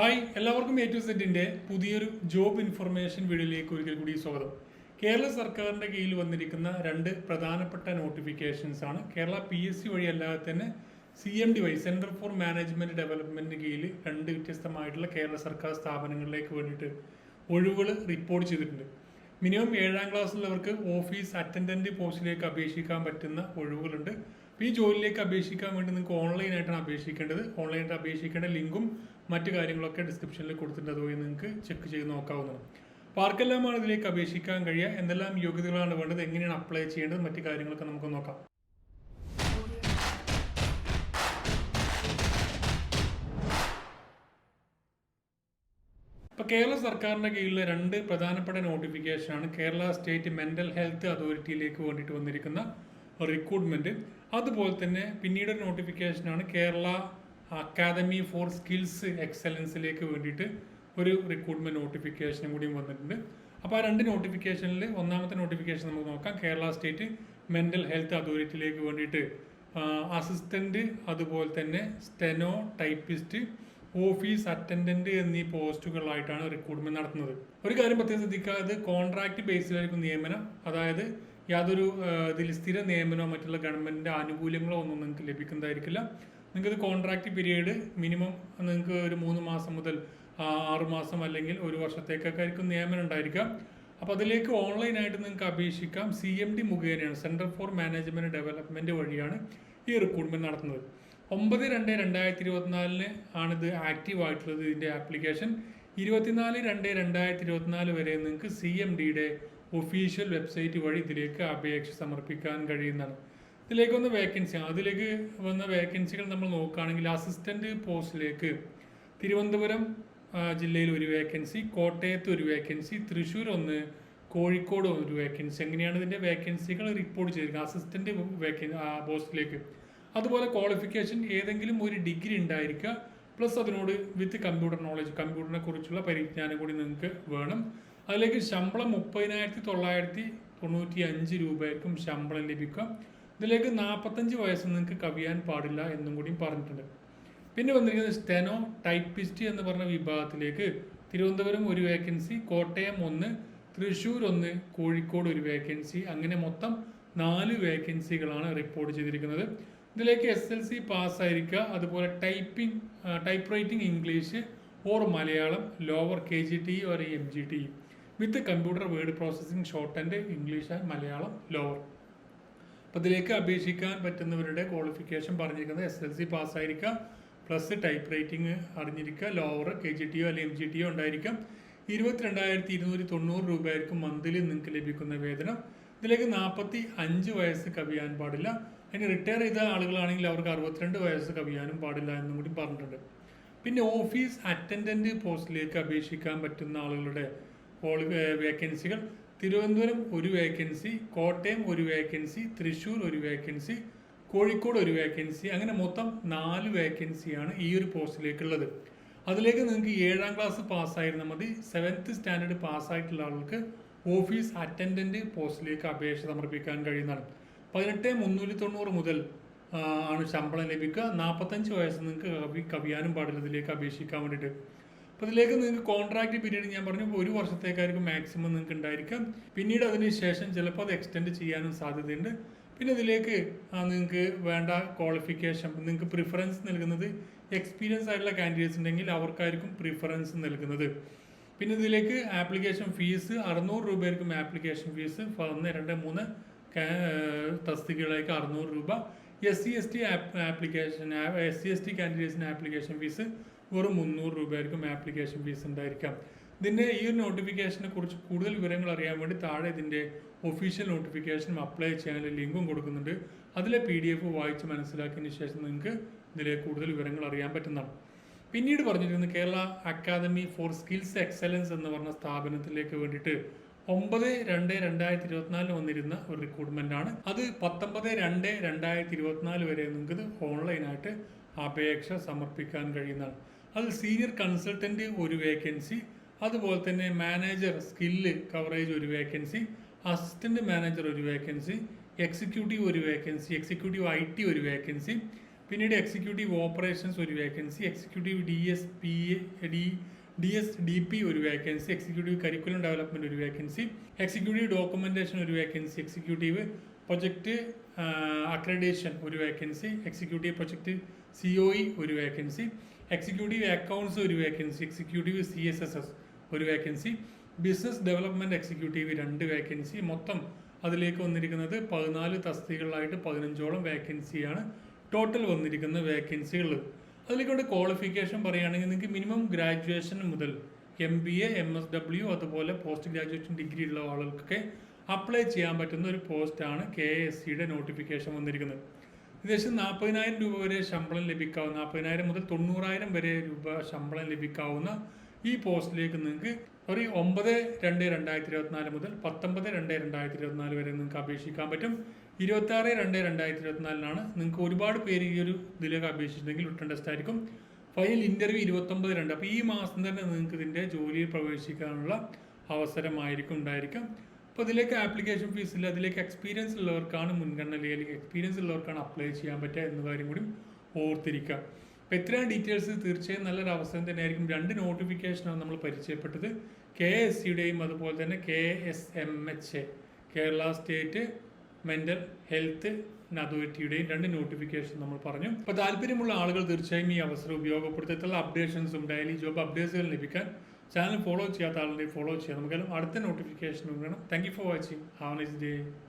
Hi എല്ലാവർക്കും A to സെറ്റിന്റെ പുതിയൊരു ജോബ് ഇൻഫർമേഷൻ വീഡിയോയിലേക്ക് ഒരിക്കൽ കൂടി സ്വാഗതം. കേരള സർക്കാരിന്റെ കീഴിൽ വന്നിരിക്കുന്ന രണ്ട് പ്രധാനപ്പെട്ട നോട്ടിഫിക്കേഷൻസ് ആണ്. കേരള പി എസ് സി വഴി അല്ലാതെ തന്നെ സി എം ഡി വൈ സെന്റർ ഫോർ മാനേജ്മെന്റ് ഡെവലപ്മെന്റിന് കീഴിൽ രണ്ട് വ്യത്യസ്തമായിട്ടുള്ള കേരള സർക്കാർ സ്ഥാപനങ്ങളിലേക്ക് വേണ്ടിയിട്ട് ഒഴിവുകൾ റിപ്പോർട്ട് ചെയ്തിട്ടുണ്ട്. മിനിമം ഏഴാം ക്ലാസ്സിലുള്ളവർക്ക് ഓഫീസ് അറ്റൻഡന്റ് പോസ്റ്റിലേക്ക് അപേക്ഷിക്കാൻ പറ്റുന്ന ഒഴിവുകളുണ്ട്. അപ്പോൾ ഈ ജോലിയിലേക്ക് അപേക്ഷിക്കാൻ വേണ്ടി നിങ്ങൾക്ക് ഓൺലൈനായിട്ടാണ് അപേക്ഷിക്കേണ്ടത്. ഓൺലൈനായിട്ട് അപേക്ഷിക്കേണ്ട ലിങ്കും മറ്റു കാര്യങ്ങളൊക്കെ ഡിസ്ക്രിപ്ഷനിൽ കൊടുത്തിട്ടുണ്ട്. അതുവഴി നിങ്ങൾക്ക് ചെക്ക് ചെയ്ത് നോക്കാവുന്നതാണ്. അപ്പോൾ ആർക്കെല്ലാമാണ് ഇതിലേക്ക് അപേക്ഷിക്കാൻ കഴിയുക. എന്തെല്ലാം യോഗ്യതകളാണ് വേണ്ടത്? എങ്ങനെയാണ് അപ്ലൈ ചെയ്യേണ്ടത്? മറ്റു കാര്യങ്ങളൊക്കെ നമുക്ക് നോക്കാം. ഇപ്പോൾ കേരള സർക്കാരിന്റെ കീഴിലെ രണ്ട് പ്രധാനപ്പെട്ട നോട്ടിഫിക്കേഷനാണ് കേരള സ്റ്റേറ്റ് മെന്റൽ ഹെൽത്ത് അതോറിറ്റിയിലേക്ക് വേണ്ടിയിട്ട് വന്നിരിക്കുന്ന റിക്രൂട്ട്മെന്റ് അതുപോലെ തന്നെ പിന്നീട് ഒരു നോട്ടിഫിക്കേഷനാണ് കേരള അക്കാദമി ഫോർ സ്കിൽസ് എക്സലൻസിലേക്ക് വേണ്ടിയിട്ട് ഒരു റിക്രൂട്ട്മെന്റ് നോട്ടിഫിക്കേഷനും കൂടിയും വന്നിട്ടുണ്ട്. അപ്പോൾ ആ രണ്ട് നോട്ടിഫിക്കേഷനിൽ ഒന്നാമത്തെ നോട്ടിഫിക്കേഷൻ നമുക്ക് നോക്കാം. കേരള സ്റ്റേറ്റ് മെന്റൽ ഹെൽത്ത് അതോറിറ്റിയിലേക്ക് വേണ്ടിയിട്ട് അസിസ്റ്റന്റ് അതുപോലെ തന്നെ സ്റ്റെനോ ടൈപ്പിസ്റ്റ് ഓഫീസ് അറ്റൻഡന്റ് എന്നീ പോസ്റ്റുകളായിട്ടാണ് റിക്രൂട്ട്മെന്റ് നടത്തുന്നത്. ഒരു കാര്യം പ്രത്യേകം ശ്രദ്ധിക്കുക. ഇത് കോൺട്രാക്ട് ബേസിലായിരിക്കും നിയമനം. അതായത് യാതൊരു ഇതിൽ സ്ഥിര നിയമനമോ മറ്റുള്ള ഗവൺമെന്റിന്റെ ആനുകൂല്യങ്ങളോ ഒന്നും നിങ്ങൾക്ക് ലഭിക്കുന്നതായിരിക്കില്ല. നിങ്ങൾക്ക് ഇത് കോൺട്രാക്ട് പീരീഡ് മിനിമം നിങ്ങൾക്ക് ഒരു മൂന്ന് മാസം മുതൽ ആറ് മാസം അല്ലെങ്കിൽ ഒരു വർഷത്തേക്കൊക്കെ ആയിരിക്കും നിയമനം ഉണ്ടായിരിക്കാം അപ്പോൾ അതിലേക്ക് ഓൺലൈനായിട്ട് നിങ്ങൾക്ക് അപേക്ഷിക്കാം. സി എം ഡി മുഖേനയാണ് സെന്റർ ഫോർ മാനേജ്മെന്റ് ഡെവലപ്മെന്റ് വഴിയാണ് ഈ റിക്രൂട്ട്മെന്റ് നടത്തുന്നത്. ഒമ്പത് രണ്ട് രണ്ടായിരത്തി ഇരുപത്തിനാലിന് ആണിത് ആക്റ്റീവ് ആയിട്ടുള്ളത് ഇതിന്റെ ആപ്ലിക്കേഷൻ ഇരുപത്തിനാല് രണ്ട് രണ്ടായിരത്തി ഇരുപത്തിനാല് വരെ നിങ്ങൾക്ക് സി എം ഡിയുടെ ഒഫീഷ്യൽ വെബ്സൈറ്റ് വഴി ഇതിലേക്ക് അപേക്ഷ സമർപ്പിക്കാൻ കഴിയുന്നതാണ്. ഇതിലേക്ക് വന്ന വേക്കൻസി അതിലേക്ക് വന്ന വേക്കൻസികൾ നമ്മൾ നോക്കുകയാണെങ്കിൽ അസിസ്റ്റന്റ് പോസ്റ്റിലേക്ക് തിരുവനന്തപുരം ജില്ലയിൽ ഒരു വേക്കൻസി കോട്ടയത്ത് ഒരു വേക്കൻസി തൃശ്ശൂർ ഒന്ന് കോഴിക്കോട് ഒരു വേക്കൻസി എങ്ങനെയാണ് ഇതിന്റെ വേക്കൻസികൾ റിപ്പോർട്ട് ചെയ്തിരിക്കുന്നത്? അസിസ്റ്റന്റ് വേക്കൻ പോസ്റ്റിലേക്ക് അതുപോലെ ക്വാളിഫിക്കേഷൻ ഏതെങ്കിലും ഒരു ഡിഗ്രി ഉണ്ടായിരിക്കുക. പ്ലസ് അതിനോട് വിത്ത് കമ്പ്യൂട്ടർ നോളജ് കമ്പ്യൂട്ടറിനെ കുറിച്ചുള്ള പരിജ്ഞാനം കൂടി നിങ്ങൾക്ക് വേണം. അതിലേക്ക് ശമ്പളം മുപ്പതിനായിരത്തി തൊള്ളായിരത്തി തൊണ്ണൂറ്റി അഞ്ച് രൂപയായിരിക്കും ശമ്പളം ലഭിക്കുക. ഇതിലേക്ക് നാൽപ്പത്തഞ്ച് വയസ്സ് നിങ്ങൾക്ക് കവിയാൻ പാടില്ല എന്നും കൂടി പറഞ്ഞിട്ടുണ്ട്. പിന്നെ വന്നിരിക്കുന്നത് സ്റ്റെനോ ടൈപ്പിസ്റ്റ് എന്ന് പറഞ്ഞ വിഭാഗത്തിലേക്ക് തിരുവനന്തപുരം ഒരു വേക്കൻസി കോട്ടയം ഒന്ന് തൃശ്ശൂർ ഒന്ന് കോഴിക്കോട് ഒരു വേക്കൻസി അങ്ങനെ മൊത്തം നാല് വേക്കൻസികളാണ് റിപ്പോർട്ട് ചെയ്തിരിക്കുന്നത്. ഇതിലേക്ക് എസ് എൽ സി പാസ്സായിരിക്കുക അതുപോലെ typing type writing English or Malayalam lower K G T or M G T with computer word processing short and English and Malayalam lower അപ്പോൾ ഇതിലേക്ക് അപേക്ഷിക്കാൻ പറ്റുന്നവരുടെ ക്വാളിഫിക്കേഷൻ പറഞ്ഞിരിക്കുന്നത് എസ് എൽ സി പാസ്സായിരിക്കാം. Plus type writing അറിഞ്ഞിരിക്കുക. Lower K G ടിയോ അല്ലെങ്കിൽ M G ടിയോ ഉണ്ടായിരിക്കാം ഇരുപത്തിരണ്ടായിരത്തി ഇരുന്നൂറ്റി തൊണ്ണൂറ് രൂപയായിരിക്കും മന്ത്ലി നിങ്ങൾക്ക് ലഭിക്കുന്ന വേതനം. ഇതിലേക്ക് നാൽപ്പത്തി അഞ്ച് വയസ്സ് കവിയാൻ പാടില്ല. അതിന് റിട്ടയർ ചെയ്ത ആളുകളാണെങ്കിൽ അവർക്ക് അറുപത്തിരണ്ട് വയസ്സ് കവിയാനും പാടില്ല എന്നും കൂടി പറഞ്ഞിട്ടുണ്ട്. പിന്നെ ഓഫീസ് അറ്റൻഡന്റ് പോസ്റ്റിലേക്ക് അപേക്ഷിക്കാൻ പറ്റുന്ന ആളുകളുടെ വേക്കൻസികൾ തിരുവനന്തപുരം ഒരു വേക്കൻസി കോട്ടയം ഒരു വേക്കൻസി തൃശ്ശൂർ ഒരു വേക്കൻസി കോഴിക്കോട് ഒരു വേക്കൻസി അങ്ങനെ മൊത്തം നാല് വേക്കൻസിയാണ് ഈ ഒരു പോസ്റ്റിലേക്കുള്ളത്. അതിലേക്ക് നിങ്ങൾക്ക് ഏഴാം ക്ലാസ് പാസ്സായിരുന്നാൽ മതി. സെവൻത്ത് സ്റ്റാൻഡേർഡ് പാസ്സായിട്ടുള്ള ആൾക്ക് ഓഫീസ് അറ്റൻഡന്റ് പോസ്റ്റിലേക്ക് അപേക്ഷ സമർപ്പിക്കാൻ കഴിയുന്നതാണ്. പതിനെട്ട് മുന്നൂറ്റി തൊണ്ണൂറ് മുതൽ ആണ് ശമ്പളം ലഭിക്കുക. നാൽപ്പത്തഞ്ച് വയസ്സ് നിങ്ങൾക്ക് കവി കവിയാനും പാടില്ല. ഇതിലേക്ക് അപേക്ഷിക്കാൻ വേണ്ടിയിട്ട്. അപ്പോൾ ഇതിലേക്ക് നിങ്ങൾക്ക് കോൺട്രാക്ട് പീരീഡ് ഞാൻ പറഞ്ഞു ഒരു വർഷത്തേക്കായിരിക്കും മാക്സിമം നിങ്ങൾക്ക് ഉണ്ടായിരിക്കാം. പിന്നീട് അതിന് ശേഷം ചിലപ്പോൾ അത് എക്സ്റ്റെൻഡ് ചെയ്യാനും സാധ്യതയുണ്ട്. പിന്നെ ഇതിലേക്ക് നിങ്ങൾക്ക് വേണ്ട ക്വാളിഫിക്കേഷൻ നിങ്ങൾക്ക് പ്രിഫറൻസ് നൽകുന്നത് എക്സ്പീരിയൻസ് ആയിട്ടുള്ള കാൻഡിഡേറ്റ്സ് ഉണ്ടെങ്കിൽ അവർക്കായിരിക്കും പ്രിഫറൻസ് നൽകുന്നത്. പിന്നെ ഇതിലേക്ക് ആപ്ലിക്കേഷൻ ഫീസ് അറുന്നൂറ് രൂപയായിരിക്കും ആപ്ലിക്കേഷൻ ഫീസ് ഒന്ന് രണ്ട് മൂന്ന് തസ്തികകളിലേക്ക് അറുന്നൂറ് രൂപ. S C S T application S C S T കാൻഡിഡേറ്റ്സിന് application fees വെറും മുന്നൂറ് രൂപയായിരിക്കും ആപ്ലിക്കേഷൻ ഫീസ് ഉണ്ടായിരിക്കാം. ഇതിന്റെ ഈ ഒരു നോട്ടിഫിക്കേഷനെ കുറിച്ച് കൂടുതൽ വിവരങ്ങൾ അറിയാൻ വേണ്ടി താഴെ ഇതിന്റെ ഒഫീഷ്യൽ നോട്ടിഫിക്കേഷനും അപ്ലൈ ചെയ്യാനുള്ള ലിങ്കും കൊടുക്കുന്നുണ്ട്. അതിലെ പി ഡി എഫ് വായിച്ച് മനസ്സിലാക്കിയതിന് ശേഷം നിങ്ങൾക്ക് ഇതിലെ കൂടുതൽ വിവരങ്ങൾ അറിയാൻ പറ്റുന്നതാണ്. പിന്നീട് പറഞ്ഞിരിക്കുന്നത് Kerala academy for skills excellence എന്ന് പറഞ്ഞ സ്ഥാപനത്തിലേക്ക് വേണ്ടിയിട്ട് ഒമ്പത് രണ്ട് രണ്ടായിരത്തി ഇരുപത്തിനാലിന് വന്നിരുന്ന ഒരു റിക്രൂട്ട്മെന്റ് ആണ്. അത് പത്തൊമ്പത് രണ്ട് രണ്ടായിരത്തി ഇരുപത്തിനാല് വരെ നിങ്ങൾക്ക് ഓൺലൈനായിട്ട് അപേക്ഷ സമർപ്പിക്കാൻ കഴിയുന്നതാണ്. അത് സീനിയർ കൺസൾട്ടന്റ് ഒരു വേക്കൻസി അതുപോലെ തന്നെ മാനേജർ സ്കില്ല് കവറേജ് ഒരു വേക്കൻസി അസിസ്റ്റന്റ് മാനേജർ ഒരു വേക്കൻസി എക്സിക്യൂട്ടീവ് ഒരു വേക്കൻസി എക്സിക്യൂട്ടീവ് ഐ ടി ഒരു വേക്കൻസി പിന്നീട് എക്സിക്യൂട്ടീവ് ഓപ്പറേഷൻസ് ഒരു vacancy executive D S P D D S D P ഒരു വേക്കൻസി എക്സിക്യൂട്ടീവ് കരിക്കുലം ഡെവലപ്മെന്റ് ഒരു വേക്കൻസി എക്സിക്യൂട്ടീവ് ഡോക്യുമെന്റേഷൻ ഒരു vacancy executive project accreditation ഒരു vacancy executive project C O E ഒരു vacancy executive accounts ഒരു vacancy executive C S S S ഒരു vacancy business development executive രണ്ട് vacancy മൊത്തം അതിലേക്ക് വന്നിരിക്കുന്നത് പതിനാല് തസ്തികകളായിട്ട് പതിനഞ്ചോളം വേക്കൻസിയാണ് ടോട്ടൽ വന്നിരിക്കുന്ന വേക്കൻസികൾ അതിലേക്കൊണ്ട് ക്വാളിഫിക്കേഷൻ പറയുകയാണെങ്കിൽ നിങ്ങൾക്ക് മിനിമം ഗ്രാജുവേഷൻ മുതൽ M B A M S W അതുപോലെ പോസ്റ്റ് ഗ്രാജുവേഷൻ ഡിഗ്രി ഉള്ള ആളുകൾക്കൊക്കെ അപ്ലൈ ചെയ്യാൻ പറ്റുന്ന ഒരു പോസ്റ്റാണ് കെ എസ് സിയുടെ നോട്ടിഫിക്കേഷൻ വന്നിരിക്കുന്നത്. ഏകദേശം നാൽപ്പതിനായിരം രൂപ വരെ ശമ്പളം ലഭിക്കാവുന്ന നാൽപ്പതിനായിരം മുതൽ തൊണ്ണൂറായിരം വരെ രൂപ ശമ്പളം ലഭിക്കാവുന്ന ഈ പോസ്റ്റിലേക്ക് നിങ്ങൾക്ക് സോറി ഒമ്പത് രണ്ട് രണ്ടായിരത്തി ഇരുപത്തിനാല് മുതൽ പത്തൊമ്പത് രണ്ട് രണ്ടായിരത്തി ഇരുപത്തിനാല് വരെ നിങ്ങൾക്ക് അപേക്ഷിക്കാൻ പറ്റും. ഇരുപത്തി ആറ് രണ്ട് രണ്ടായിരത്തി ഇരുപത്തിനാലിനാണ് നിങ്ങൾക്ക് ഒരുപാട് പേര് ഈ ഒരു ഇതിലേക്ക് അപേക്ഷിച്ചിട്ടുണ്ടെങ്കിൽ റിട്ടേൺ ടെസ്റ്റ് ആയിരിക്കും ഫൈനൽ ഇന്റർവ്യൂ ഇരുപത്തൊമ്പത് രണ്ട് അപ്പോൾ ഈ മാസം തന്നെ നിങ്ങൾക്ക് ഇതിന്റെ ജോലിയിൽ പ്രവേശിക്കാനുള്ള അവസരമായിരിക്കും ഉണ്ടായിരിക്കും. അപ്പോൾ ഇതിലേക്ക് ആപ്ലിക്കേഷൻ ഫീസ് ഇല്ല. അതിലേക്ക് എക്സ്പീരിയൻസ് ഉള്ളവർക്കാണ് മുൻഗണന അല്ലെങ്കിൽ എക്സ്പീരിയൻസ് ഉള്ളവർക്കാണ് അപ്ലൈ ചെയ്യാൻ പറ്റുക എന്ന കാര്യം കൂടി ഓർത്തിരിക്കുക. അപ്പോൾ ഇത്രയും ഡീറ്റെയിൽസ് തീർച്ചയായും നല്ലൊരു അവസരം തന്നെയായിരിക്കും. രണ്ട് നോട്ടിഫിക്കേഷനാണ് നമ്മൾ പരിചയപ്പെട്ടത്. കെ എസ് സിയുടെയും അതുപോലെ തന്നെ K S M H A Kerala state mental health അതോറിറ്റിയുടെയും രണ്ട് നോട്ടിഫിക്കേഷൻ നമ്മൾ പറഞ്ഞു. അപ്പോൾ താല്പര്യമുള്ള ആളുകൾ തീർച്ചയായും ഈ അവസരം ഉപയോഗപ്പെടുത്തിയിട്ടുള്ള അപ്ഡേഷൻസും ഡെയിലി ജോബ് അപ്ഡേറ്റ്സുകൾ ലഭിക്കാൻ ചാനൽ ഫോളോ ചെയ്യാത്ത ആളുണ്ടെങ്കിൽ ഫോളോ ചെയ്യാം. നമുക്കെല്ലാം അടുത്ത നോട്ടിഫിക്കേഷൻ വേണം. Thank you for watching have nice day